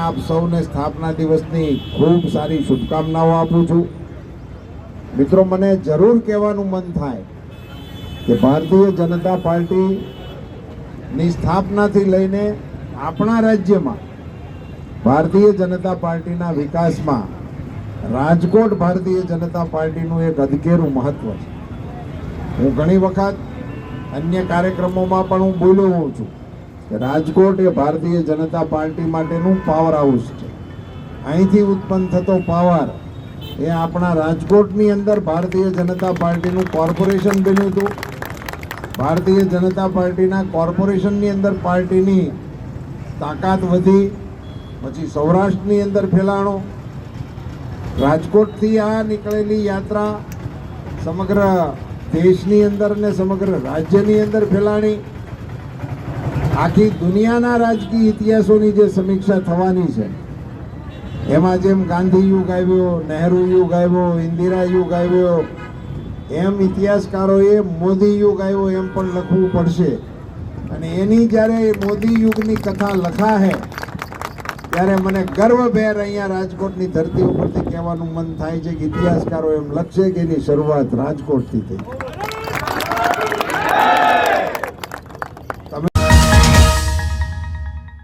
આપ સૌને સ્થાપના દિવસની ખૂબ સારી શુભકામનાઓ આપું છું. મિત્રો, મને જરૂર કહેવાનું મન થાય કે ભારતીય જનતા પાર્ટીની સ્થાપનાથી લઈને આપણા રાજ્યમાં ભારતીય જનતા પાર્ટીના વિકાસમાં રાજકોટ ભારતીય જનતા પાર્ટીનું એક અધકેરું મહત્વ છે. હું ઘણી વખત અન્ય કાર્યક્રમોમાં પણ હું બોલ્યો હોઉં છું કે રાજકોટ એ ભારતીય જનતા પાર્ટી માટેનું પાવર હાઉસ છે. અહીંથી ઉત્પન્ન થતો પાવર એ આપણા રાજકોટની અંદર ભારતીય જનતા પાર્ટીનું કોર્પોરેશન બન્યું હતું. ભારતીય જનતા પાર્ટીના કોર્પોરેશનની અંદર પાર્ટીની તાકાત વધી, પછી સૌરાષ્ટ્રની અંદર ફેલાણો. રાજકોટથી આ નીકળેલી યાત્રા સમગ્ર દેશની અંદર ને સમગ્ર રાજ્યની અંદર ફેલાણી. આખી દુનિયાના રાજકીય ઇતિહાસોની જે સમીક્ષા થવાની છે, એમાં જેમ ગાંધી યુગ આવ્યો, નહેરુ યુગ આવ્યો, ઇન્દિરા યુગ આવ્યો, એમ ઇતિહાસકારોએ મોદી યુગ આવ્યો એમ પણ લખવું પડશે. અને એની જ્યારે મોદી યુગની કથા લખાહે ત્યારે મને ગર્વભેર અહીંયા રાજકોટની ધરતી ઉપરથી કહેવાનું મન થાય છે કે ઇતિહાસકારો એમ લખશે કે એની શરૂઆત રાજકોટથી થઈ.